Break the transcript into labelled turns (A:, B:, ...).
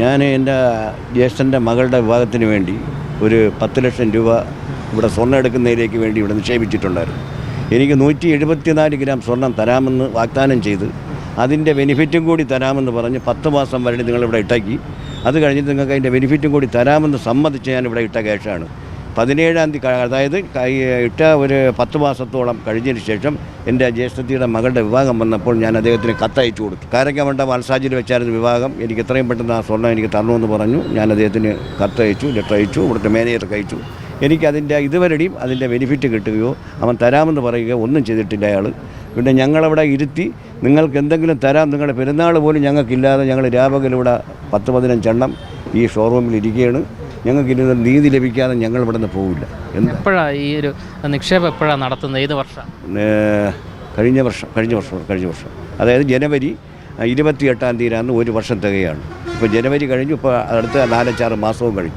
A: ഞാൻ എന്റെ ജ്യേഷ്ഠന്റെ മകളുടെ വിവാഹത്തിന് വേണ്ടി ഒരു പത്ത് ലക്ഷം രൂപ ഇവിടെ സ്വർണം എടുക്കുന്നതിലേക്ക് വേണ്ടി ഇവിടെ നിക്ഷേപിച്ചിട്ടുണ്ടായിരുന്നു. എനിക്ക് നൂറ്റി എഴുപത്തിനാല് ഗ്രാം സ്വർണം തരാമെന്ന് വാഗ്ദാനം ചെയ്ത് അതിന്റെ ബെനിഫിറ്റും കൂടി തരാമെന്ന് പറഞ്ഞ് പത്ത് മാസം വരെ നിങ്ങളിവിടെ ഇട്ടാക്കി അത് കഴിഞ്ഞിട്ട് നിങ്ങൾക്ക് അതിന്റെ ബെനിഫിറ്റും കൂടി തരാമെന്ന് സമ്മതിച്ച് ഞാൻ ഇവിടെ ഇട്ട ക്യാഷാണ്. പതിനേഴാം തീയതി അതായത് ഇട്ട ഒരു പത്ത് മാസത്തോളം കഴിഞ്ഞതിന് ശേഷം എന്റെ ജ്യേഷ്ഠത്തിയുടെ മകളുടെ വിവാഹം വന്നപ്പോൾ ഞാൻ അദ്ദേഹത്തിന് കത്തയച്ചു കൊടുത്തു. കാരക്കമണ്ട വത്സാജിൽ വെച്ചായിരുന്നു വിവാഹം. എനിക്ക് എത്രയും പെട്ടെന്ന് ആ സ്വർണം എനിക്ക് തരണമെന്ന് പറഞ്ഞു. ഞാൻ അദ്ദേഹത്തിന് കത്തയച്ചു ലെറ്റർ അയച്ചു ഇവിടുത്തെ മാനേജർക്ക് അയച്ചു. എനിക്കതിന്റെ ഇതുവരെയും അതിന്റെ ബെനിഫിറ്റ് കിട്ടുകയോ അവൻ തരാമെന്ന് പറയുകയോ ഒന്നും ചെയ്തിട്ടില്ല അയാൾ. പിന്നെ ഞങ്ങളവിടെ ഇരുത്തി നിങ്ങൾക്ക് എന്തെങ്കിലും തരാം. നിങ്ങളുടെ പെരുന്നാൾ പോലും ഞങ്ങൾക്കില്ലാതെ ഞങ്ങൾ രാപകലിവിടെ പത്ത് പതിനഞ്ചെണ്ണം ഈ ഷോറൂമിൽ ഇരിക്കുകയാണ്. ഞങ്ങൾക്ക് ഇനി നീതി ലഭിക്കാതെ ഞങ്ങൾ ഇവിടെ നിന്ന് പോവില്ല
B: എപ്പോഴാണ് ഈ ഒരു നിക്ഷേപം എപ്പോഴാണ് നടത്തുന്നത്? ഏത് വർഷം?
A: കഴിഞ്ഞ വർഷം കഴിഞ്ഞ വർഷം കഴിഞ്ഞ വർഷം. അതായത് ജനുവരി ഇരുപത്തി എട്ടാം തീയതിയാണ് ഒരു വർഷം തികയാണ്. ഇപ്പോൾ ജനുവരി കഴിഞ്ഞു ഇപ്പോൾ അടുത്ത നാലഞ്ചാറ് മാസവും കഴിഞ്ഞു.